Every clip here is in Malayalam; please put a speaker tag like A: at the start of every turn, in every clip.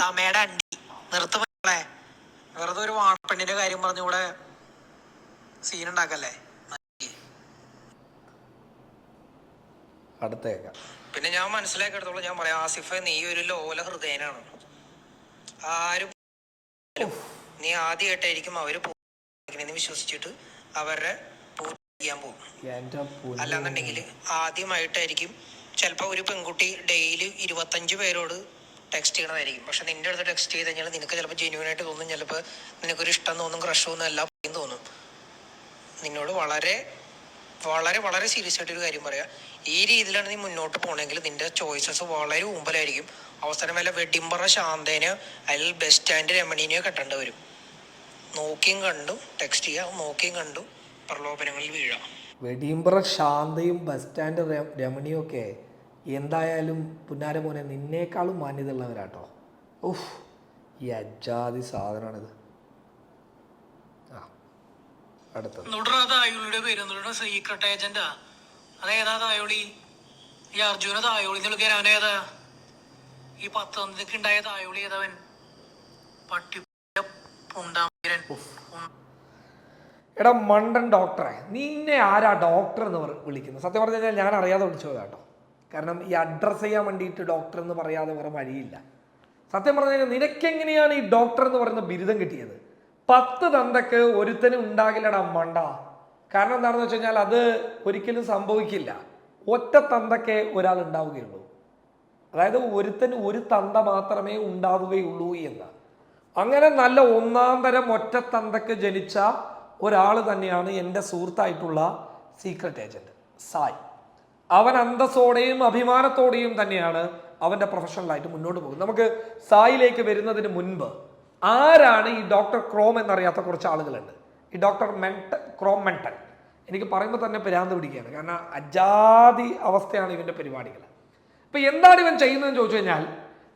A: തമയുടെ അണ്ടി. നിർത്തുമക്കളെ വെറുതെ ഒരു വാണപ്പെണ്ണിന്റെ കാര്യം പറഞ്ഞുകൂടെ സീൻ ഉണ്ടാക്കല്ലേ
B: അടുത്തേക്ക.
A: പിന്നെ ഞാൻ മനസ്സിലാക്കിയെടുത്തോളം ഞാൻ പറയാം ആസിഫ് നീ ഒരു ലോല ഹൃദയനാണ്. ആരും നീ ആദ്യമായിട്ടായിരിക്കും അവർ എന്ന് വിശ്വസിച്ചിട്ട് അവരുടെ ചെയ്യാൻ പോകും. അല്ലാന്നുണ്ടെങ്കിൽ ആദ്യമായിട്ടായിരിക്കും ചിലപ്പോൾ ഒരു പെൺകുട്ടി ഡെയിലി ഇരുപത്തഞ്ച് പേരോട് ടെക്സ്റ്റ് ചെയ്യണതായിരിക്കും. പക്ഷെ നിന്റെ അടുത്ത് ടെക്സ്റ്റ് ചെയ്ത് കഴിഞ്ഞാൽ നിനക്ക് ചിലപ്പോൾ ജെന്യൂൻ ആയിട്ട് തോന്നും. ചിലപ്പോൾ നിനക്കൊരു ഇഷ്ടം തോന്നും ക്രഷ് തോന്നും എല്ലാം തോന്നും. നിന്നോട് വളരെ വളരെ വളരെ സീരിയസ് ആയിട്ട് ഒരു കാര്യം പറയാം. ഈ രീതിയിലാണ് നീ മുന്നോട്ട് പോകണമെങ്കിൽ നിന്റെ ചോയ്സസ് വളരെ ഊമ്പലായിരിക്കും. അവസാനം വല്ല വെഡിമ്പറ ശാന്തേനെയോ അല്ലെങ്കിൽ ബസ് സ്റ്റാൻഡ് രമണീനെയോ കെട്ടേണ്ടി വരും. നോക്കിയും കണ്ടും ടെക്സ്റ്റ് ചെയ്യുക നോക്കിയും കണ്ടും പ്രലോഭനങ്ങളിൽ വീഴാം.
B: വെടിയമ്പ്ര ശാന്തയും ബസ് സ്റ്റാൻഡ് രമണിയും ഒക്കെ എന്തായാലും പുന്നാര മോനെ നിന്നേക്കാളും മാന്യതയുള്ളവരാട്ടോ. ഓഹ് ഈ അജാതി സാധനമാണിത് ആ അടുത്തത്.
C: പേര് എന്നിട്ട് സീക്രട്ട് ഏജന്റാ അതേതാ തായോളി? ഈ അർജുന തായോളി എന്നുള്ള അവനേതാ? ഈ പത്തൊന്നതിക്ക് ഉണ്ടായ തായോളി ഏതവൻ? പട്ടി പുണ്ടാമീരൻ
B: എടാ മണ്ടൻ ഡോക്ടറെ നിന്നെ ആരാ ഡോക്ടർ എന്ന് വിളിക്കുന്നു വിളിക്കുന്നത്? സത്യം പറഞ്ഞു കഴിഞ്ഞാൽ ഞാൻ അറിയാതെ വിളിച്ചു കേട്ടോ കാരണം ഈ അഡ്രസ്സ് ചെയ്യാൻ വേണ്ടിയിട്ട് ഡോക്ടർ എന്ന് പറയാതെ വേറെ വഴിയില്ല. സത്യം പറഞ്ഞു നിനക്കെങ്ങനെയാണ് ഈ ഡോക്ടർ എന്ന് പറയുന്ന ബിരുദം കിട്ടിയത്? പത്ത് തന്തക്ക് ഒരുത്തനും ഉണ്ടാകില്ലടാ മണ്ട. കാരണം എന്താണെന്ന് വെച്ച് കഴിഞ്ഞാൽ അത് ഒരിക്കലും സംഭവിക്കില്ല. ഒറ്റ തന്തക്കെ ഒരാൾ ഉണ്ടാവുകയുള്ളൂ. അതായത് ഒരുത്തന് ഒരു തന്ത മാത്രമേ ഉണ്ടാവുകയുള്ളൂ എന്ന്. അങ്ങനെ നല്ല ഒന്നാം തരം ഒറ്റ തന്തക്ക് ജനിച്ച ഒരാൾ തന്നെയാണ് എന്റെ സുഹൃത്തായിട്ടുള്ള സീക്രട്ട് ഏജന്റ് സായ്. അവൻ അന്തസ്സോടെയും അഭിമാനത്തോടെയും തന്നെയാണ് അവന്റെ പ്രൊഫഷണലായിട്ട് മുന്നോട്ട് പോകുന്നത്. നമുക്ക് സായിലേക്ക് വരുന്നതിന് മുൻപ് ആരാണ് ഈ ഡോക്ടർ ക്രോം എന്നറിയാത്ത കുറച്ച് ആളുകളുണ്ട്? ഈ ഡോക്ടർ മെൻട്ട ക്രോം മെൻട്ടൻ എനിക്ക് പറയുമ്പോൾ തന്നെ പിരാന്ത് പിടിക്കുകയാണ്. കാരണം അജാതി അവസ്ഥയാണ് ഇവന്റെ പരിപാടികൾ. അപ്പോൾ എന്താണ് ഇവൻ ചെയ്യുന്നതെന്ന് ചോദിച്ചു കഴിഞ്ഞാൽ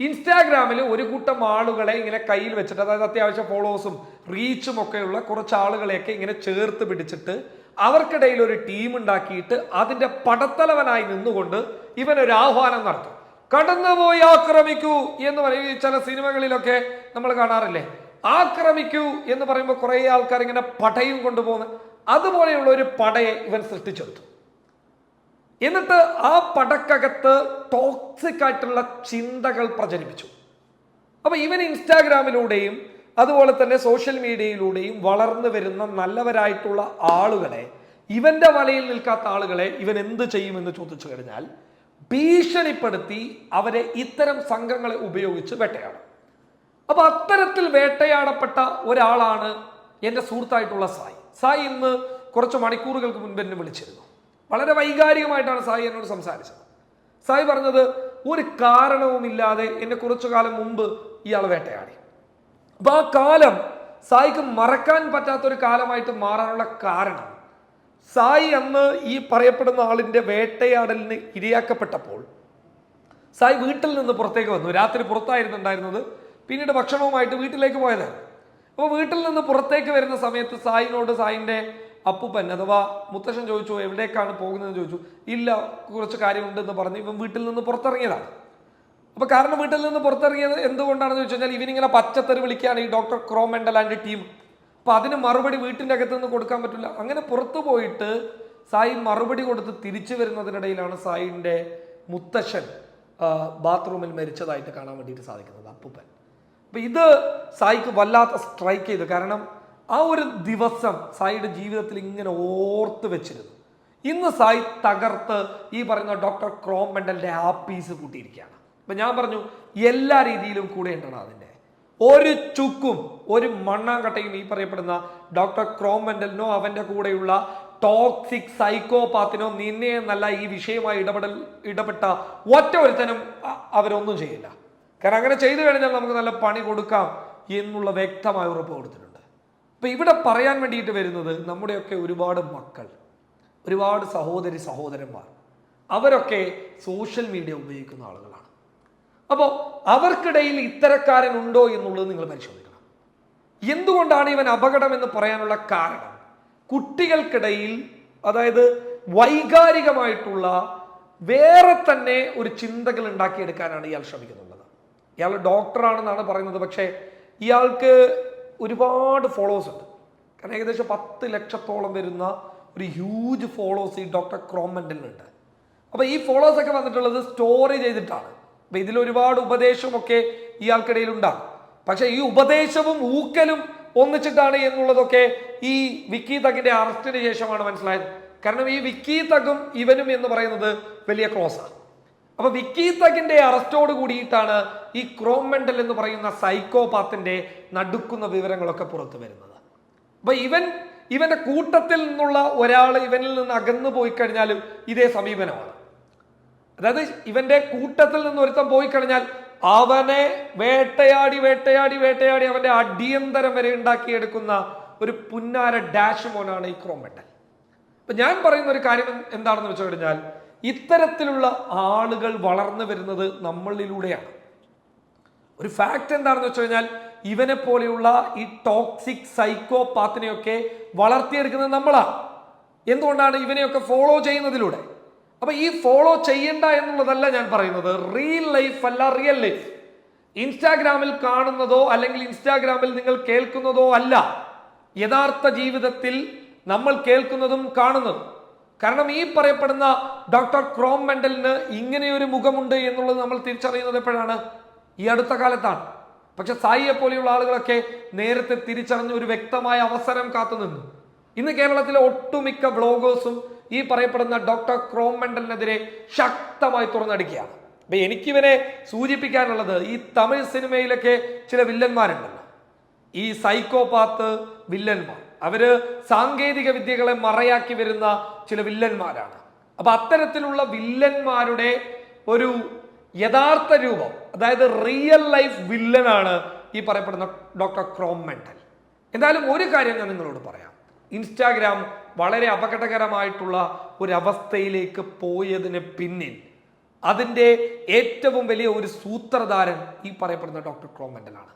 B: ഇൻസ്റ്റാഗ്രാമിൽ ഒരു കൂട്ടം ആളുകളെ ഇങ്ങനെ കയ്യിൽ വെച്ചിട്ട് അതായത് അത്യാവശ്യം ഫോളോവേഴ്സും റീച്ചും ഒക്കെയുള്ള കുറച്ച് ആളുകളെയൊക്കെ ഇങ്ങനെ ചേർത്ത് പിടിച്ചിട്ട് അവർക്കിടയിൽ ഒരു ടീം ഉണ്ടാക്കിയിട്ട് അതിന്റെ പടത്തലവനായി നിന്നുകൊണ്ട് ഇവൻ ഒരു ആഹ്വാനം നടത്തും. കടന്നുപോയി ആക്രമിക്കൂ എന്ന് പറയും. ചില സിനിമകളിലൊക്കെ നമ്മൾ കാണാറില്ലേ? ആക്രമിക്കൂ എന്ന് പറയുമ്പോൾ കുറേ ആൾക്കാർ ഇങ്ങനെ പടയും കൊണ്ടുപോകുന്ന അതുപോലെയുള്ള ഒരു പടയെ ഇവൻ സൃഷ്ടിച്ചെടുത്തു. എന്നിട്ട് ആ പടക്കകത്ത് ടോക്സിക് ആയിട്ടുള്ള ചിന്തകൾ പ്രചരിപ്പിച്ചു. അപ്പൊ ഇവൻ ഇൻസ്റ്റാഗ്രാമിലൂടെയും അതുപോലെ തന്നെ സോഷ്യൽ മീഡിയയിലൂടെയും വളർന്നു വരുന്ന നല്ലവരായിട്ടുള്ള ആളുകളെ ഇവന്റെ വലയിൽ നിൽക്കാത്ത ആളുകളെ ഇവൻ എന്ത് ചെയ്യുമെന്ന് ചോദിച്ചു കഴിഞ്ഞാൽ ഭീഷണിപ്പെടുത്തി അവരെ ഇത്തരം സംഘങ്ങളെ ഉപയോഗിച്ച് വേട്ടയാടും. അപ്പൊ അത്തരത്തിൽ വേട്ടയാടപ്പെട്ട ഒരാളാണ് എന്റെ സുഹൃത്തായിട്ടുള്ള സായി. സായി ഇന്ന് കുറച്ച് മണിക്കൂറുകൾക്ക് മുൻപ് എന്നെ വിളിച്ചിരുന്നു. വളരെ വൈകാരികമായിട്ടാണ് സായി എന്നോട് സംസാരിച്ചത്. സായി പറഞ്ഞത് ഒരു കാരണവുമില്ലാതെ എന്നെ കുറച്ചു കാലം മുമ്പ് ഇയാൾ വേട്ടയാടി. അപ്പൊ ആ കാലം സായിക്ക് മറക്കാൻ പറ്റാത്ത ഒരു കാലമായിട്ട് മാറാനുള്ള കാരണം സായി അന്ന് ഈ പറയപ്പെടുന്ന ആളിന്റെ വേട്ടയാടലിന് ഇരയാക്കപ്പെട്ടപ്പോൾ സായി വീട്ടിൽ നിന്ന് പുറത്തേക്ക് വന്നു. രാത്രി പുറത്തായിരുന്നുണ്ടായിരുന്നത് പിന്നീട് ഭക്ഷണവുമായിട്ട് വീട്ടിലേക്ക് പോയതാണ്. അപ്പോൾ വീട്ടിൽ നിന്ന് പുറത്തേക്ക് വരുന്ന സമയത്ത് സായിനോട് സായിന്റെ അപ്പുപ്പൻ അഥവാ മുത്തശ്ശൻ ചോദിച്ചു എവിടേക്കാണ് പോകുന്നതെന്ന് ചോദിച്ചു? ഇല്ല കുറച്ച് കാര്യമുണ്ടെന്ന് പറഞ്ഞ് ഇവൻ വീട്ടിൽ നിന്ന് പുറത്തിറങ്ങിയതാണ്. അപ്പൊ കാരണം വീട്ടിൽ നിന്ന് പുറത്തിറങ്ങിയത് എന്തുകൊണ്ടാണെന്ന് വെച്ച് കഴിഞ്ഞാൽ ഇവനിങ്ങനെ പച്ചത്തറി വിളിക്കുകയാണ് ഈ ഡോക്ടർ ക്രോമെൻഡൽ ആൻഡ് ടീം. അപ്പൊ അതിന് മറുപടി വീട്ടിന്റെ അകത്ത് നിന്ന് കൊടുക്കാൻ പറ്റില്ല. അങ്ങനെ പുറത്തു പോയിട്ട് സായി മറുപടി കൊടുത്ത് തിരിച്ചു വരുന്നതിനിടയിലാണ് സായിന്റെ മുത്തശ്ശൻ ബാത്റൂമിൽ മരിച്ചതായിട്ട് കാണാൻ വേണ്ടിയിട്ട് സാധിക്കുന്നത് അപ്പൂപ്പൻ. അപ്പൊ ഇത് സായിക്ക് വല്ലാത്ത സ്ട്രൈക്ക് ചെയ്തു. കാരണം ആ ഒരു ദിവസം സായിയുടെ ജീവിതത്തിൽ ഇങ്ങനെ ഓർത്ത് വെച്ചിരുന്നു. ഇന്ന് സായി തകർത്ത് ഈ പറയുന്ന ഡോക്ടർ ക്രോം മെൻഡലിന്റെ ആ പീസ് കൂട്ടിയിരിക്കുകയാണ് അപ്പൊ ഞാൻ പറഞ്ഞു എല്ലാ രീതിയിലും കൂടെ ഉണ്ടാണ് അതിന്റെ. ഒരു ചുക്കും ഒരു മണ്ണാങ്കട്ടയും ഈ പറയപ്പെടുന്ന ഡോക്ടർ ക്രോം അവന്റെ കൂടെയുള്ള ടോക്സിക് സൈക്കോപാത്തിനോ നിന്നെ എന്നല്ല ഈ വിഷയമായി ഇടപെടൽ ഇടപെട്ട ഒറ്റ ഒരുത്തനും അവരൊന്നും ചെയ്യില്ല. കാരണം അങ്ങനെ ചെയ്തു കഴിഞ്ഞാൽ നമുക്ക് നല്ല പണി കൊടുക്കാം എന്നുള്ള വ്യക്തമായ ഉറപ്പ് കൊടുത്തിട്ടുണ്ട്. അപ്പൊ ഇവിടെ പറയാൻ വേണ്ടിയിട്ട് വരുന്നത് നമ്മുടെയൊക്കെ ഒരുപാട് മക്കൾ ഒരുപാട് സഹോദരി സഹോദരന്മാർ അവരൊക്കെ സോഷ്യൽ മീഡിയ ഉപയോഗിക്കുന്ന ആളുകളാണ്. അപ്പോൾ അവർക്കിടയിൽ ഇത്തരക്കാരൻ ഉണ്ടോ എന്നുള്ളത് നിങ്ങൾ പരിശോധിക്കണം. എന്തുകൊണ്ടാണ് ഇവൻ അപകടം എന്ന് പറയാനുള്ള കാരണം? കുട്ടികൾക്കിടയിൽ അതായത് വൈകാരികമായിട്ടുള്ള വേറെ തന്നെ ഒരു ചിന്തകൾ ഉണ്ടാക്കിയെടുക്കാനാണ് ഇയാൾ ശ്രമിക്കുന്നുള്ളത്. ഇയാൾ ഡോക്ടറാണെന്നാണ് പറയുന്നത് പക്ഷേ ഇയാൾക്ക് ഒരുപാട് ഫോളോവേഴ്സ് ഉണ്ട്. കാരണം ഏകദേശം പത്ത് ലക്ഷത്തോളം വരുന്ന ഒരു ഹ്യൂജ് ഫോളോവേഴ്സ് ഈ ഡോക്ടർ ക്രോമെൻഡലിനുണ്ട് അപ്പോൾ ഈ ഫോളോവേഴ്സൊക്കെ വന്നിട്ടുള്ളത് സ്റ്റോറി ചെയ്തിട്ടാണ്. അപ്പോൾ ഇതിൽ ഒരുപാട് ഉപദേശമൊക്കെ ഇയാൾക്കിടയിൽ ഉണ്ടാകും പക്ഷേ ഈ ഉപദേശവും ഊക്കലും ഒന്നിച്ചിട്ടാണ് എന്നുള്ളതൊക്കെ ഈ വിക്കി തഗിന്റെ അറസ്റ്റിന് ശേഷമാണ് മനസ്സിലായത്. കാരണം ഈ വിക്കി തഗും ഇവനും എന്ന് പറയുന്നത് വലിയ ക്ലോസാണ് അപ്പൊ വിക്കി തഗിന്റെ അറസ്റ്റോട് കൂടിയിട്ടാണ് ഈ ക്രോം ക്രോമെന്റൽ എന്ന് പറയുന്ന സൈക്കോപാത്തിന്റെ നടുക്കുന്ന വിവരങ്ങളൊക്കെ പുറത്തു വരുന്നത്. അപ്പൊ ഇവൻ ഇവന്റെ കൂട്ടത്തിൽ നിന്നുള്ള ഒരാൾ ഇവനിൽ നിന്ന് അകന്നു പോയി കഴിഞ്ഞാലും ഇതേ സമീപനമാണ്. അതായത് ഇവന്റെ കൂട്ടത്തിൽ നിന്ന് ഒരുത്തം പോയി കഴിഞ്ഞാൽ അവനെ വേട്ടയാടി വേട്ടയാടി വേട്ടയാടി അവന്റെ അടിയന്തരം വരെ ഉണ്ടാക്കിയെടുക്കുന്ന ഒരു പുന്നാര ഡാഷ് മോനാണ് ഈ ക്രോമെന്റൽ അപ്പൊ ഞാൻ പറയുന്ന ഒരു കാര്യം എന്ത് എന്താണെന്ന് വെച്ച് കഴിഞ്ഞാൽ ഇത്തരത്തിലുള്ള ആളുകൾ വളർന്നു വരുന്നത് നമ്മളിലൂടെയാണ്. ഒരു ഫാക്റ്റ് എന്താണെന്ന് വെച്ച് കഴിഞ്ഞാൽ ഇവനെ പോലെയുള്ള ഈ ടോക്സിക് സൈക്കോ സൈക്കോപാത്തിനെയൊക്കെ വളർത്തിയെടുക്കുന്നത് നമ്മളാണ്. എന്തുകൊണ്ടാണ് ഇവനെയൊക്കെ ഫോളോ ചെയ്യുന്നതിലൂടെ? അപ്പൊ ഈ ഫോളോ ചെയ്യണ്ട എന്നുള്ളതല്ല ഞാൻ പറയുന്നത്. റിയൽ ലൈഫ് അല്ല റിയൽ ലൈഫ് ഇൻസ്റ്റാഗ്രാമിൽ കാണുന്നതോ അല്ലെങ്കിൽ ഇൻസ്റ്റാഗ്രാമിൽ നിങ്ങൾ കേൾക്കുന്നതോ അല്ല. യഥാർത്ഥ ജീവിതത്തിൽ നമ്മൾ കേൾക്കുന്നതും കാണുന്നതും. കാരണം ഈ പറയപ്പെടുന്ന ഡോക്ടർ ക്രോം മെൻഡലിന് ഇങ്ങനെയൊരു മുഖമുണ്ട് എന്നുള്ളത് നമ്മൾ തിരിച്ചറിയുന്നത് എപ്പോഴാണ്? ഈ അടുത്ത കാലത്താണ്. പക്ഷെ സായിയെ പോലെയുള്ള ആളുകളൊക്കെ നേരത്തെ തിരിച്ചറിഞ്ഞ ഒരു വ്യക്തമായ അവസരം കാത്തുനിന്നു. ഇന്ന് കേരളത്തിലെ ഒട്ടുമിക്ക ബ്ലോഗേഴ്സും ഈ പറയപ്പെടുന്ന ഡോക്ടർ ക്രോം ശക്തമായി തുറന്നടിക്കുകയാണ്. അപ്പൊ എനിക്കിവനെ സൂചിപ്പിക്കാനുള്ളത് ഈ തമിഴ് സിനിമയിലൊക്കെ ചില വില്ലന്മാരുണ്ടല്ലോ. ഈ സൈക്കോപാത്ത് വില്ലന്മാർ. അവർ സാങ്കേതിക വിദ്യകളെ മറയാക്കി വരുന്ന ചില വില്ലന്മാരാണ്. അപ്പൊ അത്തരത്തിലുള്ള വില്ലന്മാരുടെ ഒരു യഥാർത്ഥ രൂപം അതായത് റിയൽ ലൈഫ് വില്ലനാണ് ഈ പറയപ്പെടുന്ന ഡോക്ടർ ക്രോം മെന്റൽ എന്തായാലും ഒരു കാര്യം ഞാൻ നിങ്ങളോട് പറയാം. ഇൻസ്റ്റാഗ്രാം വളരെ അപകടകരമായിട്ടുള്ള ഒരു അവസ്ഥയിലേക്ക് പോയതിന് പിന്നിൽ അതിന്റെ ഏറ്റവും വലിയ ഒരു സൂത്രധാരൻ ഈ പറയപ്പെടുന്ന ഡോക്ടർ ക്രോമെന്റലാണ്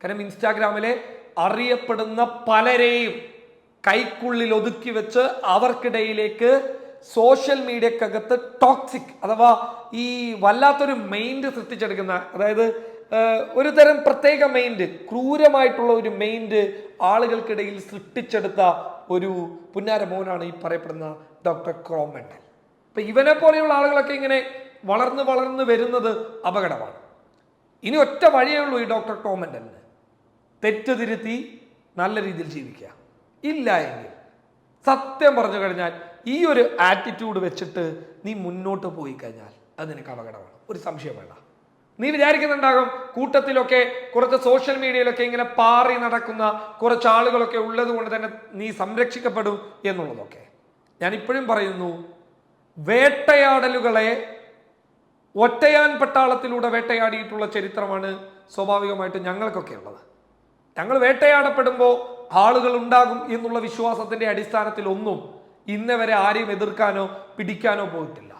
B: കാരണം ഇൻസ്റ്റാഗ്രാമിലെ അറിയപ്പെടുന്ന പലരെയും കൈക്കുള്ളിൽ ഒതുക്കി വെച്ച് അവർക്കിടയിലേക്ക് സോഷ്യൽ മീഡിയക്കകത്ത് ടോക്സിക് അഥവാ ഈ വല്ലാത്തൊരു മൈൻഡ് സൃഷ്ടിച്ചെടുക്കുന്ന അതായത് ഒരു തരം പ്രത്യേക മൈൻഡ് ക്രൂരമായിട്ടുള്ള ഒരു മൈൻഡ് ആളുകൾക്കിടയിൽ സൃഷ്ടിച്ചെടുത്ത ഒരു പുന്നാര മോനാണ് ഈ പറയപ്പെടുന്ന ഡോക്ടർ ക്രോമെന്റൽ അപ്പൊ ഇവനെ പോലെയുള്ള ആളുകളൊക്കെ ഇങ്ങനെ വളർന്ന് വളർന്ന് വരുന്നത് അപകടമാണ്. ഇനി ഒറ്റ വഴിയേ ഉള്ളൂ ഈ ഡോക്ടർ ക്രോമെന്റലിന് തെറ്റ് തിരുത്തി നല്ല രീതിയിൽ ജീവിക്കുക. ഇല്ല എങ്കിൽ സത്യം പറഞ്ഞു കഴിഞ്ഞാൽ ഈ ഒരു ആറ്റിറ്റ്യൂഡ് വെച്ചിട്ട് നീ മുന്നോട്ട് പോയി കഴിഞ്ഞാൽ അത് നിനക്ക് അപകടമാണ്. ഒരു സംശയം വേണ്ട. നീ വിചാരിക്കുന്നുണ്ടാകും കൂട്ടത്തിലൊക്കെ കുറച്ച് സോഷ്യൽ മീഡിയയിലൊക്കെ ഇങ്ങനെ പാറി നടക്കുന്ന കുറച്ച് ആളുകളൊക്കെ ഉള്ളത് കൊണ്ട് തന്നെ നീ സംരക്ഷിക്കപ്പെടും എന്നുള്ളതൊക്കെ. ഞാൻ ഇപ്പോഴും പറയുന്നു വേട്ടയാടലുകളെ ഒറ്റയാൻ പട്ടാളത്തിലൂടെ വേട്ടയാടിയിട്ടുള്ള ചരിത്രമാണ് സ്വാഭാവികമായിട്ട് ഞങ്ങൾക്കൊക്കെ ഉള്ളത്. ഞങ്ങൾ വേട്ടയാടപ്പെടുമ്പോൾ ആളുകൾ ഉണ്ടാകും എന്നുള്ള വിശ്വാസത്തിന്റെ അടിസ്ഥാനത്തിൽ ഒന്നും ഇന്നവരെ ആരെയും എതിർക്കാനോ പിടിക്കാനോ പോയിട്ടില്ല.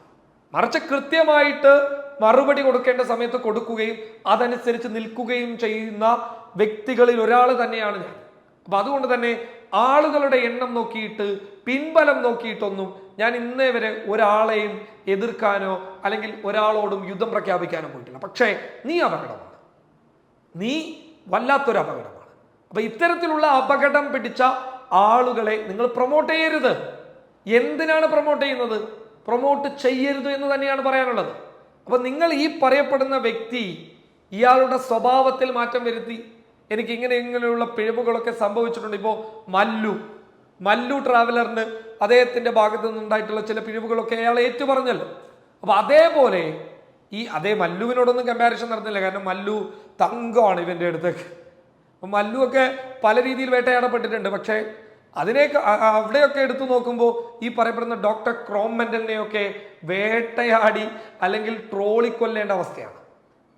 B: മറിച്ച് കൃത്യമായിട്ട് മറുപടി കൊടുക്കേണ്ട സമയത്ത് കൊടുക്കുകയും അതനുസരിച്ച് നിൽക്കുകയും ചെയ്യുന്ന വ്യക്തികളിൽ ഒരാൾ തന്നെയാണ് ഞാൻ. അപ്പൊ അതുകൊണ്ട് തന്നെ ആളുകളുടെ എണ്ണം നോക്കിയിട്ട് പിൻബലം നോക്കിയിട്ടൊന്നും ഞാൻ ഇന്നേ വരെ ഒരാളെയും എതിർക്കാനോ അല്ലെങ്കിൽ ഒരാളോടും യുദ്ധം പ്രഖ്യാപിക്കാനോ പോയിട്ടില്ല. പക്ഷേ നീ അപകടമാണ്. നീ വല്ലാത്തൊരു അപകടമാണ്. അപ്പൊ ഇത്തരത്തിലുള്ള അപകടം പിടിച്ച ആളുകളെ നിങ്ങൾ പ്രൊമോട്ട് ചെയ്യരുത്. എന്തിനാണ് പ്രൊമോട്ട് ചെയ്യുന്നത്? പ്രൊമോട്ട് ചെയ്യരുത് എന്ന് തന്നെയാണ് പറയാനുള്ളത്. അപ്പൊ നിങ്ങൾ ഈ പറയപ്പെടുന്ന വ്യക്തി ഇയാളുടെ സ്വഭാവത്തിൽ മാറ്റം വരുത്തി. എനിക്ക് ഇങ്ങനെ ഇങ്ങനെയുള്ള പിഴവുകളൊക്കെ സംഭവിച്ചിട്ടുണ്ട്. ഇപ്പോൾ മല്ലു മല്ലു ട്രാവലറിന് അദ്ദേഹത്തിന്റെ ഭാഗത്തു നിന്നുണ്ടായിട്ടുള്ള ചില പിഴവുകളൊക്കെ അയാൾ ഏറ്റു പറഞ്ഞല്ലോ അപ്പൊ അതേപോലെ ഈ അതേ മല്ലുവിനോടൊന്നും കമ്പാരിസൺ നടന്നില്ല. കാരണം മല്ലു തങ്കമാണ് ഇവന്റെ അടുത്തേക്ക്. അപ്പൊ മല്ലു ഒക്കെ പല രീതിയിൽ വേട്ടയാടപ്പെട്ടിട്ടുണ്ട്. പക്ഷേ അതിനെയൊക്കെ അ- അ- അവിടെയൊക്കെ എടുത്തു നോക്കുമ്പോൾ ഈ പറയപ്പെടുന്ന ഡോക്ടർ ക്രോമെന്റലിനെയൊക്കെ വേട്ടയാടി അല്ലെങ്കിൽ ട്രോളിക്കൊല്ലേണ്ട അവസ്ഥയാണ്.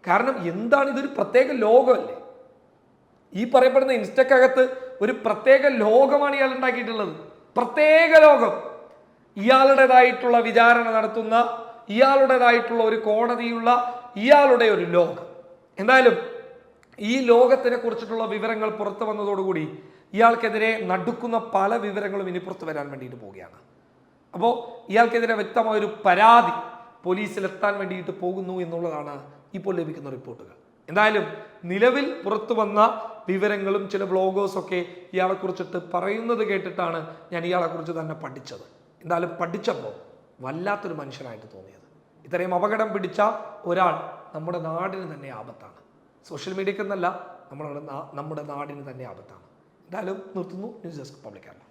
B: കാരണം എന്താണ് ഇതൊരു പ്രത്യേക ലോകമല്ലേ? ഈ പറയപ്പെടുന്ന ഇൻസ്റ്റക്കകത്ത് ഒരു പ്രത്യേക ലോകമാണ് ഇയാൾ ഉണ്ടാക്കിയിട്ടുള്ളത്. പ്രത്യേക ലോകം. ഇയാളുടേതായിട്ടുള്ള വിചാരണ നടത്തുന്ന ഇയാളുടേതായിട്ടുള്ള ഒരു കോടതിയുള്ള ഇയാളുടെ ഒരു ലോകം. എന്തായാലും ഈ ലോകത്തിനെ കുറിച്ചിട്ടുള്ള വിവരങ്ങൾ പുറത്തു വന്നതോടുകൂടി ഇയാൾക്കെതിരെ നടുക്കുന്ന പല വിവരങ്ങളും ഇനി പുറത്തു വരാൻ വേണ്ടിയിട്ട് പോവുകയാണ്. അപ്പോൾ ഇയാൾക്കെതിരെ വ്യക്തമായ ഒരു പരാതി പോലീസിലെത്താൻ വേണ്ടിയിട്ട് പോകുന്നു എന്നുള്ളതാണ് ഇപ്പോൾ ലഭിക്കുന്ന റിപ്പോർട്ടുകൾ. എന്തായാലും നിലവിൽ പുറത്തു വന്ന വിവരങ്ങളും ചില ബ്ലോഗേഴ്സൊക്കെ ഇയാളെ കുറിച്ചിട്ട് പറയുന്നത് കേട്ടിട്ടാണ് ഞാൻ ഇയാളെക്കുറിച്ച് തന്നെ പഠിച്ചത്. എന്തായാലും പഠിച്ചപ്പോൾ വല്ലാത്തൊരു മനുഷ്യനായിട്ട് തോന്നിയത്. ഇത്രയും അപകടം പിടിച്ച ഒരാൾ നമ്മുടെ നാടിന് തന്നെ ആപത്താണ്. സോഷ്യൽ മീഡിയയ്ക്ക് നമ്മുടെ നാ- നമ്മുടെ നാടിന് തന്നെ ആപത്താണ്. എന്തായാലും നിർത്തുന്നു ന്യൂസ് ഡെസ്ക് പബ്ലിക്കാണ്